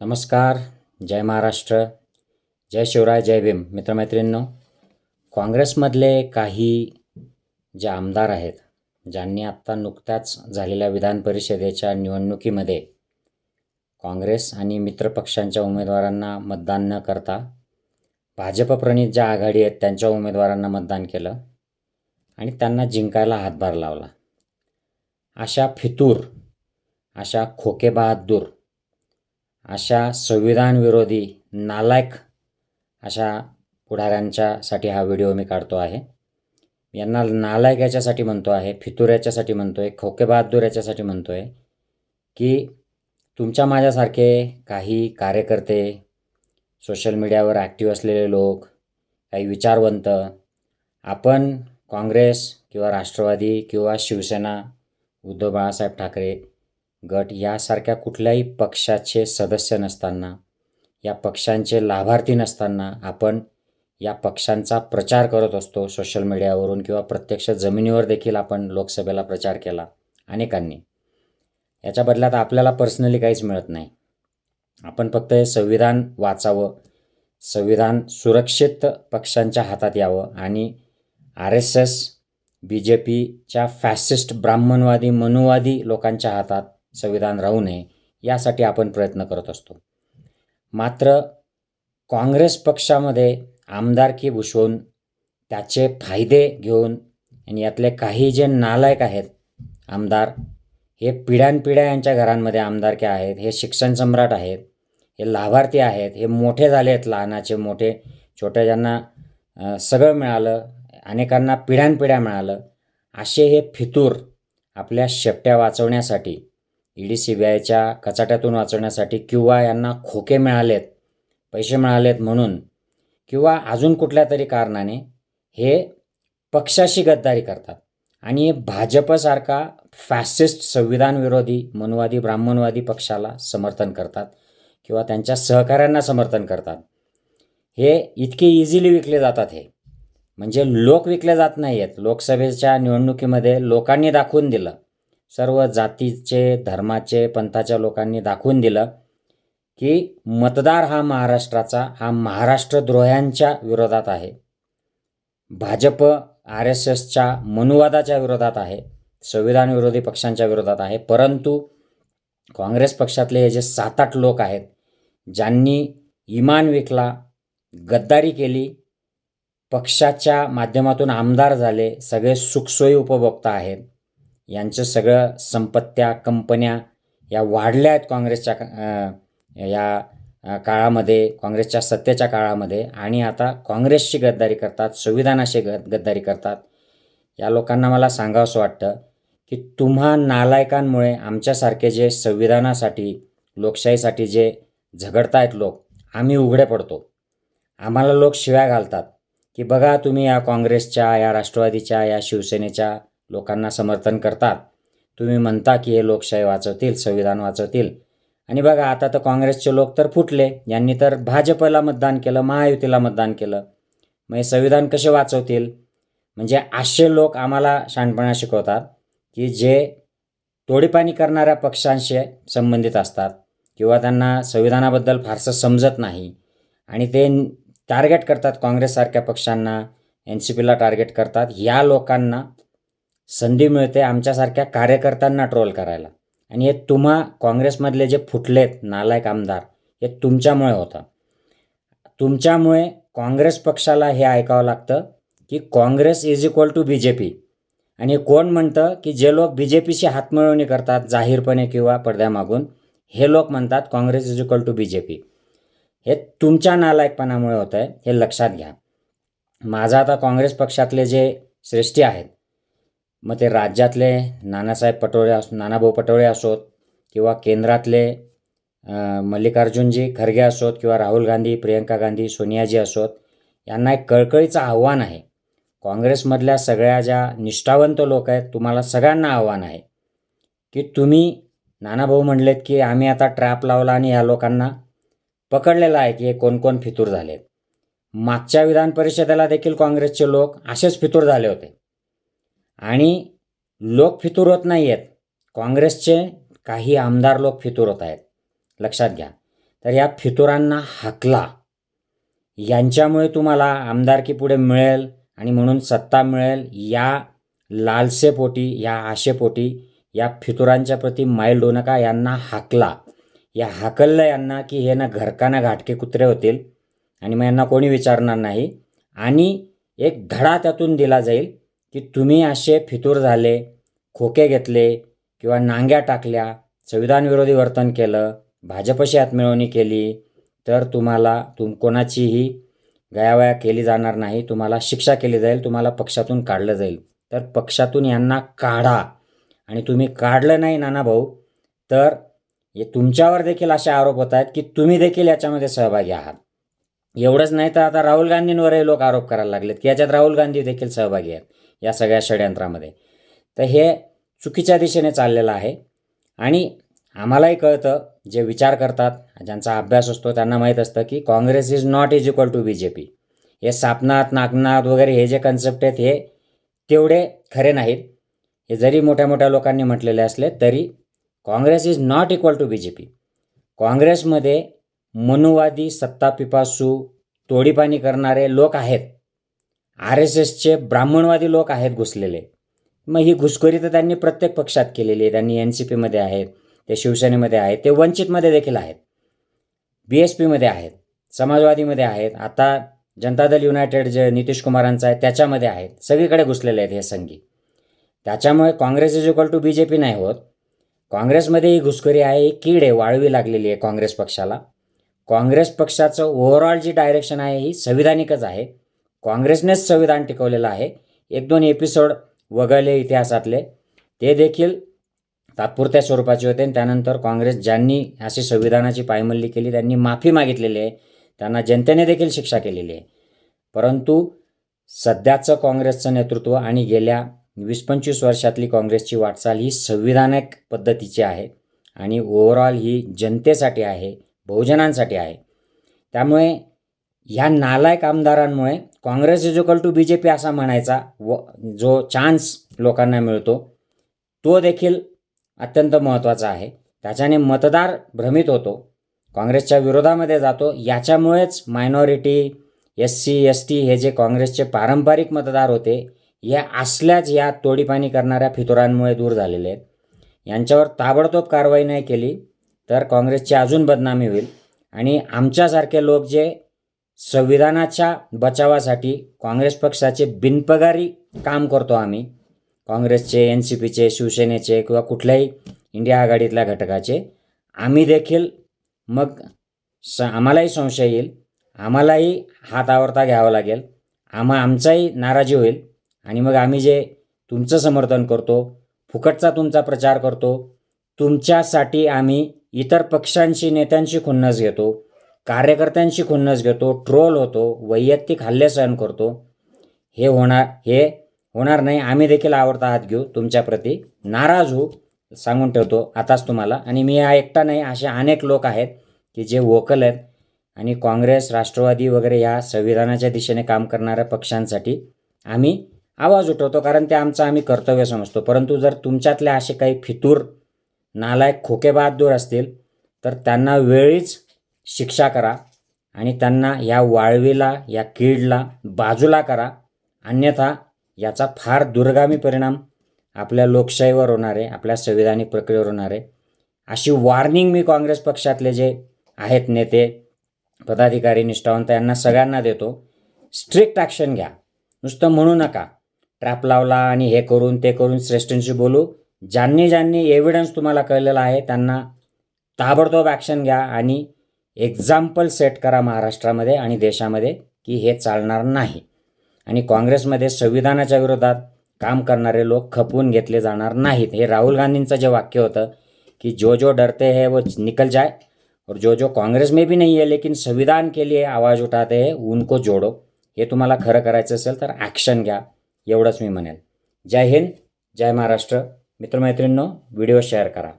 नमस्कार जय महाराष्ट्र जय शिवराय जय भीम. मित्रमैत्रिणींनो काँग्रेसमधले काही जे आमदार आहेत ज्यांनी आत्ता नुकत्याच झालेल्या विधान परिषदेच्या निवडणुकीमध्ये काँग्रेस आणि मित्रपक्षांच्या उमेदवारांना मतदान न करता भाजपप्रणित ज्या आघाडी आहेत त्यांच्या उमेदवारांना मतदान केलं आणि त्यांना जिंकायला हातभार लावला. अशा फितूर अशा खोकेबहादूर अशा संविधानविरोधी नालायक अशा पुढाऱ्यांच्यासाठी हा व्हिडिओ मी काढतो आहे. यांना नालायक याच्यासाठी म्हणतो आहे फितूर याच्यासाठी म्हणतो आहे खोकेबहादूर याच्यासाठी म्हणतो आहे की तुमच्या माझ्यासारखे काही कार्यकर्ते सोशल मीडियावर ॲक्टिव्ह असलेले लोक काही विचारवंत आपण काँग्रेस किंवा राष्ट्रवादी किंवा शिवसेना उद्धव बाळासाहेब ठाकरे गट यासारख्या कुठल्याही पक्षाचे सदस्य नसताना या पक्षांचे लाभार्थी नसताना आपण या पक्षांचा प्रचार करत असतो सोशल मीडियावरून किंवा प्रत्यक्ष जमिनीवर देखील आपण लोकसभेला प्रचार केला अनेकांनी. याच्या बदल्यात आपल्याला पर्सनली काहीच मिळत नाही. आपण फक्त हे संविधान वाचावं संविधान सुरक्षित पक्षांच्या हातात यावं आणि R S S B J पीच्या फॅसिस्ट ब्राह्मणवादी मनुवादी लोकांच्या हातात संविधान राहू नये यासाठी आपण प्रयत्न करत असतो. मात्र काँग्रेस पक्षामध्ये आमदारकी भूषवून त्याचे फायदे घेऊन आणि यातले काही जे नालायक आहेत आमदार हे पिढ्यानपिढ्या यांच्या घरांमध्ये आमदारके आहेत हे शिक्षण सम्राट आहेत हे लाभार्थी आहेत हे मोठे झाले आहेत लहानाचे मोठे छोटे ज्यांना सगळं मिळालं अनेकांना पिढ्यानपिढ्या मिळालं असे हे फितूर आपल्या शेपट्या वाचवण्यासाठी ई डी सी बी आयच्या कचाट्यातून वाचवण्यासाठी किंवा यांना खोके मिळालेत पैसे मिळालेत म्हणून किंवा अजून कुठल्या तरी कारणाने हे पक्षाशी गद्दारी करतात. आणि भाजपसारखा फॅसिस्ट संविधानविरोधी मनुवादी ब्राह्मणवादी पक्षाला समर्थन करतात किंवा त्यांच्या सहकाऱ्यांना समर्थन करतात. हे इतके इझिली विकले जातात हे. म्हणजे लोक विकले जात नाही आहेत लोकसभेच्या निवडणुकीमध्ये लोकांनी दाखवून दिलं. सर्व जातीचे धर्माचे पंथाच्या लोकांनी दाखवून दिलं की मतदार हा महाराष्ट्राचा हा महाराष्ट्रद्रोह्यांच्या विरोधात आहे. भाजप आर एस एसच्या मनुवादाच्या विरोधात आहे. संविधान विरोधी पक्षांच्या विरोधात आहे. परंतु काँग्रेस पक्षातले हे जे सात आठ लोक आहेत ज्यांनी इमान विकला गद्दारी केली पक्षाच्या माध्यमातून आमदार झाले सगळे सुखसोयी उपभोक्ता आहेत. यांचं सगळं संपत्त्या कंपन्या या वाढल्या आहेत काँग्रेसच्या या काळामध्ये काँग्रेसच्या सत्तेच्या काळामध्ये. आणि आता काँग्रेसची गद्दारी करतात संविधानाशी गद गद्दारी करतात. या लोकांना मला सांगावंसं वाटतं की तुम्हा नालायकांमुळे आमच्यासारखे जे संविधानासाठी लोकशाहीसाठी जे झगडतायत लोक आम्ही उघडे पडतो. आम्हाला लोक शिव्या घालतात की बघा तुम्ही या काँग्रेसच्या या राष्ट्रवादीच्या या शिवसेनेच्या लोकांना समर्थन करतात. तुम्ही म्हणता की हे लोकशाही वाचवतील संविधान वाचवतील. आणि बघा आता तर काँग्रेसचे लोक तर फुटले. यांनी तर भाजपला मतदान केलं महायुतीला मतदान केलं. मग हे संविधान कसे वाचवतील? म्हणजे असे लोक आम्हाला शहाणपणा शिकवतात की जे तोडीपाणी करणाऱ्या पक्षांशी संबंधित असतात किंवा त्यांना संविधानाबद्दल फारसं समजत नाही. आणि ते टार्गेट करतात काँग्रेससारख्या पक्षांना एन सी पीला टार्गेट करतात. या लोकांना संधी मिळते आमच्यासारख्या कार्यकर्त्यांना ट्रोल करायला. आणि हे तुम्हा काँग्रेसमधले जे फुटलेत नालायक आमदार हे तुमच्यामुळे होतं. तुमच्यामुळे काँग्रेस पक्षाला हे ऐकावं लागतं की Congress is equal to B J P आणि कोण म्हणतं की जे लोक बी जे पीशी हातमिळवणी करतात जाहीरपणे किंवा पडद्यामागून हे लोक म्हणतात Congress is equal to B J P हे तुमच्या नालायकपणामुळे होतं आहे हे लक्षात घ्या. माझा आता काँग्रेस पक्षातले जे श्रेष्ठी आहेत मग ते राज्यातले नानासाहेब पटोळे असो नानाभाऊ पटोळे असोत किंवा केंद्रातले मल्लिकार्जुनजी खरगे असोत किंवा राहुल गांधी प्रियंका गांधी सोनियाजी असोत यांना एक कळकळीचं आव्हान आहे. काँग्रेसमधल्या सगळ्या ज्या निष्ठावंत लोक आहेत तुम्हाला सगळ्यांना आव्हान आहे. की तुम्ही नानाभाऊ म्हणलेत की आम्ही आता ट्रॅप लावला आणि या लोकांना पकडलेलं आहे की हे कोण कोण फितूर झालेत. मागच्या विधान परिषदेला देखील काँग्रेसचे लोक असेच फितूर झाले होते. आणि लोक फितूर होत नाही आहेत काँग्रेसचे काही आमदार लोक फितूर होत आहेत. लक्षात घ्या. तर या फितुरांना हाकला. यांच्यामुळे तुम्हाला आमदारकी पुढे मिळेल आणि म्हणून सत्ता मिळेल या लालसेपोटी या आशेपोटी या फितुरांच्या प्रती माईल डो नका यांना हाकला. या हाकललं यांना की हे ना घरकाना घाटके कुत्रे होतील आणि मग यांना कोणी विचारणार नाही. आणि एक धडा त्यातून दिला जाईल. की तुम्ही असे फितूर झाले खोके घेतले किंवा नांग्या टाकल्या संविधानविरोधी वर्तन केलं भाजपशी हातमिळवणी केली तर तुम्हाला तुम कोणाचीही गयावया केली जाणार नाही. तुम्हाला शिक्षा केली जाईल तुम्हाला पक्षातून काढलं जाईल. तर पक्षातून यांना काढा. आणि तुम्ही काढलं नाही नाना भाऊ तर हे तुमच्यावर देखील असे आरोप होत आहेत की तुम्ही देखील याच्यामध्ये सहभागी आहात. एवढंच नाही तर आता राहुल गांधींवरही लोक आरोप करायला लागलेत की याच्यात राहुल गांधी देखील सहभागी आहेत. या सगळ्या षडयंत्रामध्ये. तर हे चुकीच्या दिशेने चाललेलं आहे. आणि आम्हालाही कळतं जे विचार करतात ज्यांचा अभ्यास असतो त्यांना माहीत असतं की Congress is not is equal to B J P हे सापनाथ नागनाथ वगैरे हे जे कन्सेप्ट आहेत हे तेवढे खरे नाहीत. हे जरी मोठ्या मोठ्या लोकांनी म्हटलेले असले तरी Congress is not equal to B J P काँग्रेसमध्ये मनुवादी सत्तापिपासू तोडीपाणी करणारे लोक आहेत. आर एस एसचे ब्राह्मणवादी लोक आहेत घुसलेले. मग ही घुसखोरी तर त्यांनी प्रत्येक पक्षात केलेली आहे. त्यांनी एन सी पीमध्ये आहेत ते शिवसेनेमध्ये आहेत ते वंचितमध्ये देखील आहेत. बी एस पीमध्ये आहेत समाजवादीमध्ये आहेत आता जनता दल युनायटेड जे नितीश कुमारांचं आहे त्याच्यामध्ये आहेत. सगळीकडे घुसलेले आहेत हे संघी. त्याच्यामुळे Congress is equal to B J P नाही होत. काँग्रेसमध्ये ही घुसखोरी आहे ही कीड आहे वाळवी लागलेली आहे काँग्रेस पक्षाला. काँग्रेस पक्षाचं ओव्हरऑल जी डायरेक्शन आहे ही संविधानिकच आहे. काँग्रेसनेच संविधान टिकवलेलं आहे. एक दोन एपिसोड वगळले इतिहासातले. ते देखील तात्पुरत्या स्वरूपाचे होते आणि त्यानंतर काँग्रेस ज्यांनी अशी संविधानाची पायमल्ली केली त्यांनी माफी मागितलेली आहे. त्यांना जनतेने देखील शिक्षा केलेली आहे. परंतु सध्याचं काँग्रेसचं नेतृत्व आणि गेल्या वीस पंचवीस वर्षातली काँग्रेसची वाटचाल ही संविधानिक पद्धतीची आहे आणि ओव्हरऑल ही जनतेसाठी आहे बहुजनांसाठी आहे. त्यामुळे ह्या नालायक आमदारांमुळे Congress is equal to B J P असा म्हणायचा व जो चान्स लोकांना मिळतो तो देखील अत्यंत महत्त्वाचा आहे. त्याच्याने मतदार भ्रमित होतो काँग्रेसच्या विरोधामध्ये जातो याच्यामुळेच minority S C S T हे जे काँग्रेसचे पारंपरिक मतदार होते या असल्याच या तोडीपाणी करणाऱ्या फितुरांमुळे दूर झालेले आहेत. यांच्यावर ताबडतोब कारवाई नाही केली तर काँग्रेसची अजून बदनामी होईल. आणि आमच्यासारखे लोक जे संविधानाच्या बचावासाठी काँग्रेस पक्षाचे बिनपगारी काम करतो आम्ही. काँग्रेसचे एन सी पीचे शिवसेनेचे किंवा कुठल्याही इंडिया आघाडीतल्या घटकाचे. आम्ही देखील मग स आम्हालाही संशय येईल. आम्हालाही हातावरता घ्यावा लागेल. आम्हा आमचाही नाराजी होईल. आणि मग आम्ही जे तुमचं समर्थन करतो फुकटचा तुमचा प्रचार करतो तुमच्यासाठी आम्ही इतर पक्षांशी नेत्यांशी खुन्नस घेतो. कार्यकर्त्यांशी खुन्नस घेतो ट्रोल होतो वैयक्तिक हल्ले सहन करतो. हे होणार हे होणार नाही. आम्ही देखील आवडता हात घेऊ. तुमच्याप्रती नाराज होऊ सांगून ठेवतो. आताच तुम्हाला. आणि मी हा एकटा नाही असे अनेक लोक आहेत की जे वोकल आहेत. आणि काँग्रेस राष्ट्रवादी वगैरे या संविधानाच्या दिशेने काम करणाऱ्या पक्षांसाठी आम्ही आवाज उठवतो कारण ते आमचं आम्ही कर्तव्य समजतो. परंतु जर तुमच्यातले असे काही फितूर नालायक खोकेबहादूर असतील तर त्यांना वेळीच शिक्षा करा आणि त्यांना या वाळवीला या कीडला बाजूला करा. अन्यथा याचा फार दुर्गामी परिणाम आपल्या लोकशाहीवर होणार आहे आपल्या संविधानिक प्रक्रियेवर होणार आहे. अशी वॉर्निंग मी काँग्रेस पक्षातले जे आहेत नेते पदाधिकारी निष्ठावंत यांना सगळ्यांना देतो. स्ट्रिक्ट ॲक्शन घ्या. नुसतं म्हणू नका. ट्रॅप लावला आणि हे करून ते करून श्रेष्ठींशी बोलू. ज्यांनी ज्यांनी एव्हिडन्स तुम्हाला कळलेला आहे त्यांना ताबडतोब ॲक्शन घ्या आणि एक्झाम्पल सेट करा महाराष्ट्रामध्ये आणि देशामध्ये की हे चालणार नाही. आणि काँग्रेसमध्ये संविधानाच्या विरोधात काम करणारे लोक खपवून घेतले जाणार नाहीत. हे राहुल गांधींचं जे वाक्य होतं की जो जो डरते है वो निकल जाए और जो जो काँग्रेस में भी नहीं है लेकिन संविधान के लिए आवाज उठाते है उनको जोडो. हे तुम्हाला खरं करायचं असेल तर ॲक्शन घ्या. एवढंच मी म्हणेल. जय हिंद जय महाराष्ट्र. मित्रमैत्रिणींनो व्हिडिओ शेअर करा.